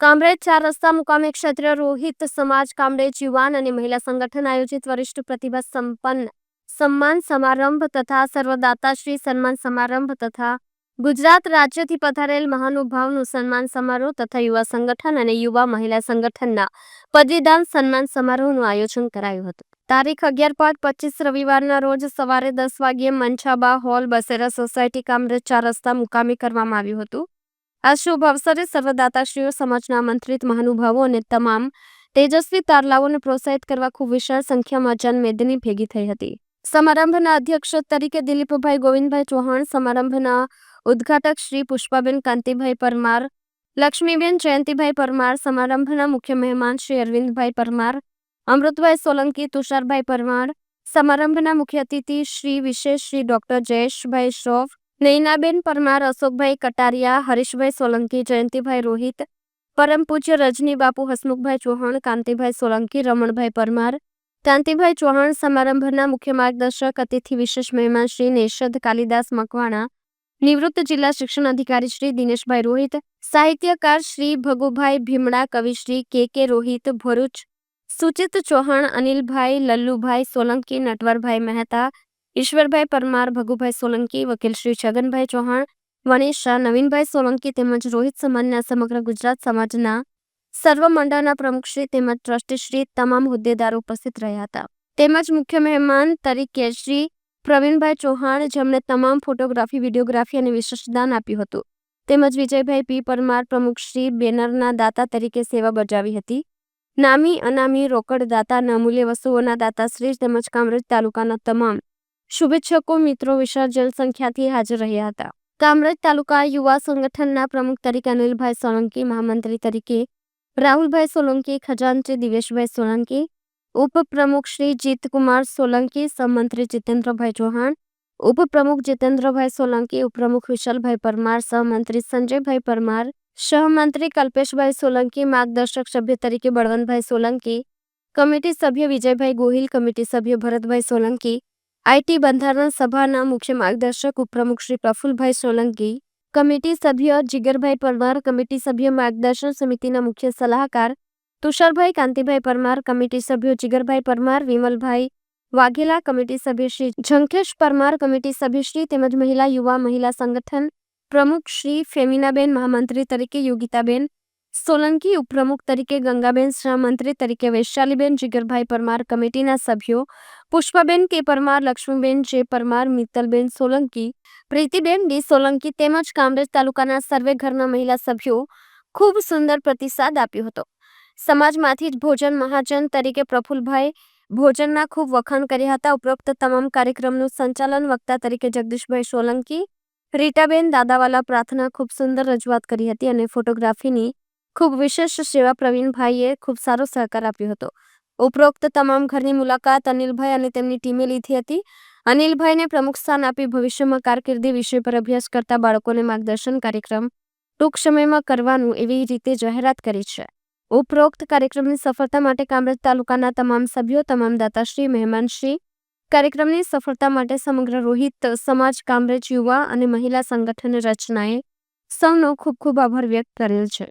કામરેજ ચાર રસ્તા મુકામે ક્ષત્રિય રોહિત સમાજ કામરેજ યુવાન અને મહિલા સંગઠન આયોજિત વરિષ્ઠ પ્રતિભા સંપન્ન સન્માન સમારંભ તથા સર્વદાતાશ્રી સન્માન સમારંભ તથા ગુજરાત રાજ્યથી પધારેલ મહાનુભાવનું સન્માન સમારોહ તથા યુવા સંગઠન અને યુવા મહિલા સંગઠનના પદવીદાન સન્માન સમારોહનું આયોજન કરાયું હતું. તારીખ અગિયાર પાંચ પચીસ રવિવારના રોજ સવારે દસ વાગ્યે મંછાબા હોલ બસેરા સોસાયટી કામરેજ ચાર રસ્તા મુકામે કરવામાં આવ્યું હતું. આ શુભ અવસરે સર્વદાતાશ્રીઓ, સમાજના આમંત્રિત મહાનુભાવો અને તમામ તેજસ્વી તારલાઓને પ્રોત્સાહિત કરવા ખૂબ વિશાળ સંખ્યામાં જનમેદની ભેગી થઈ હતી. સમારંભના અધ્યક્ષ તરીકે દિલીપભાઈ ગોવિંદભાઈ ચૌહાણ, સમારંભના ઉદ્ઘાટક શ્રી પુષ્પાબેન કાંતિભાઈ પરમાર, લક્ષ્મીબેન જયંતિભાઈ પરમાર, સમારંભના મુખ્ય મહેમાન શ્રી અરવિંદભાઈ પરમાર, અમૃતભાઈ સોલંકી, તુષારભાઈ પરમાર, સમારંભના મુખ્ય અતિથિ શ્રી વિશેષ શ્રી ડોક્ટર જયેશભાઈ શ્રોફ નૈનાબેન પરમાર, અશોકભાઈ કટારિયા, હરીશભાઈ સોલંકી, જયંતિભાઈ રોહિત, પરમ પૂજ્ય રજની બાપુ, હસમુખભાઈ ચૌહાણ, કાંતિભાઈ સોલંકી, રમણભાઈ પરમાર, કાંતિભાઈ ચૌહાણ સમારંભના મુખ્ય માર્ગદર્શક, અતિથિ વિશેષ મહેમાન શ્રી નેશદ કાલિદાસ મકવાણા, નિવૃત્ત જિલ્લા શિક્ષણ અધિકારી શ્રી દિનેશભાઈ રોહિત, સાહિત્યકાર શ્રી ભગુભાઈ ભીમડા કવિશ્રી કે કે રોહિત, ભરૂચ, સુચિત ચૌહાણ, અનિલભાઈ, લલ્લુભાઈ સોલંકી, નટવરભાઈ મહેતા ઈશ્વરભાઈ પરમાર, ભગુભાઈ સોલંકી, વકીલ શ્રી છગનભાઈ ચૌહાણ વણેશ શાહ નવીનભાઈ સોલંકી તેમજ રોહિત સમાજના સમગ્ર ગુજરાત સમાજના સર્વ મંડળના પ્રમુખશ્રી તેમજ ટ્રસ્ટીશ્રી તમામ હોદ્દેદારો ઉપસ્થિત રહ્યા હતા. તેમજ મુખ્ય મહેમાન તરીકે શ્રી પ્રવીણભાઈ ચૌહાણ, જેમણે તમામ ફોટોગ્રાફી, વિડીયોગ્રાફી અને વિશેષદાન આપ્યું હતું. તેમજ વિજયભાઈ પી. પરમાર પ્રમુખશ્રી બેનરના દાતા તરીકે સેવા બજાવી હતી. નામી અનામી રોકડ દાતા અને અમૂલ્ય વસ્તુઓના દાતાશ્રી તેમજ કામરેજ તાલુકાના તમામ શુભેચ્છકો મિત્રો વિશાળ જનસંખ્યાથી હાજર રહ્યા હતા કામરેજ તાલુકા યુવા સંગઠનના પ્રમુખ તરીકે અનિલભાઈ સોલંકી મહામંત્રી તરીકે રાહુલભાઈ સોલંકી ખજાનચી દિવેશભાઈ સોલંકી ઉપપ્રમુખ શ્રી જીતકુમાર સોલંકી સહમંત્રી જીતેન્દ્રભાઈ ચૌહાણ ઉપપ્રમુખ જીતેન્દ્રભાઈ સોલંકી ઉપપ્રમુખ વિશાલભાઈ પરમાર સહમંત્રી સંજયભાઈ પરમાર સહમંત્રી કલ્પેશભાઈ સોલંકી માર્ગદર્શક સભ્ય તરીકે બળવંતભાઈ સોલંકી કમિટી સભ્ય વિજયભાઈ ગોહિલ કમિટી સભ્ય ભરતભાઈ સોલંકી આઈટી બંધારણ સભાના મુખ્ય માર્ગદર્શક ઉપપ્રમુખ શ્રી પ્રફુલભાઈ સોલંકી, કમિટી સભ્ય જીગરભાઈ પરમાર, કમિટી સભ્ય માર્ગદર્શન સમિતિના મુખ્ય સલાહકાર તુષારભાઈ કાંતિભાઈ પરમાર, કમિટી સભ્યો જીગરભાઈ પરમાર, વિમલભાઈ વાઘેલા, કમિટી સભ્ય શ્રી ઝંખેશ પરમાર, કમિટી સભ્યશ્રી તેમજ મહિલા યુવા મહિલા સંગઠન પ્રમુખ શ્રી ફેમિનાબેન, મહામંત્રી તરીકે યોગિતાબેન સોલંકી ઉપપ્રમુખ તરીકે ગંગાબેન મંત્રી તરીકે વૈશાલીબેન જીગરભાઈ પરમાર કમિટીના સભ્યો, Pushpaben K Parmar, Laxmiben J Parmar, Mittalben Solanki, Pritiben D Solanki તેમજ કામરેજ તાલુકાના સર્વે ઘરના મહિલા સભ્યો ખૂબ સુંદર પ્રતિસાદ આપ્યો હતો. સમાજમાંથી જ ભોજન મહાજન તરીકે પ્રફુલભાઈ ભોજનના ખૂબ વખાણ કર્યા હતા. ઉપરોક્ત તમામ કાર્યક્રમનું સંચાલન વક્તા તરીકે જગદીશભાઈ સોલંકી, રીટાબેન દાદાવાલા પ્રાર્થના ખૂબ સુંદર રજૂઆત કરી હતી અને ફોટોગ્રાફીની ખૂબ વિશેષ સેવા પ્રવીણભાઈએ ખૂબ સારો સહકાર આપ્યો હતો. ઉપરોક્ત તમામ ઘરની મુલાકાત અનિલભાઈ અને તેમની ટીમે લીધી હતી. અનિલભાઈને પ્રમુખ સ્થાન આપી ભવિષ્યમાં કારકિર્દી વિષય પર અભ્યાસ કરતા બાળકોને માર્ગદર્શન કાર્યક્રમ ટૂંક સમયમાં કરવાનું એવી રીતે જાહેરાત કરી છે. ઉપરોક્ત કાર્યક્રમની સફળતા માટે કામરેજ તાલુકાના તમામ સભ્યો, તમામ દાતાશ્રી, મહેમાનશ્રી, કાર્યક્રમની સફળતા માટે સમગ્ર રોહિત સમાજ, કામરેજ યુવા અને મહિલા સંગઠન રચનાએ સૌનો ખૂબ ખૂબ આભાર વ્યક્ત કરેલ છે.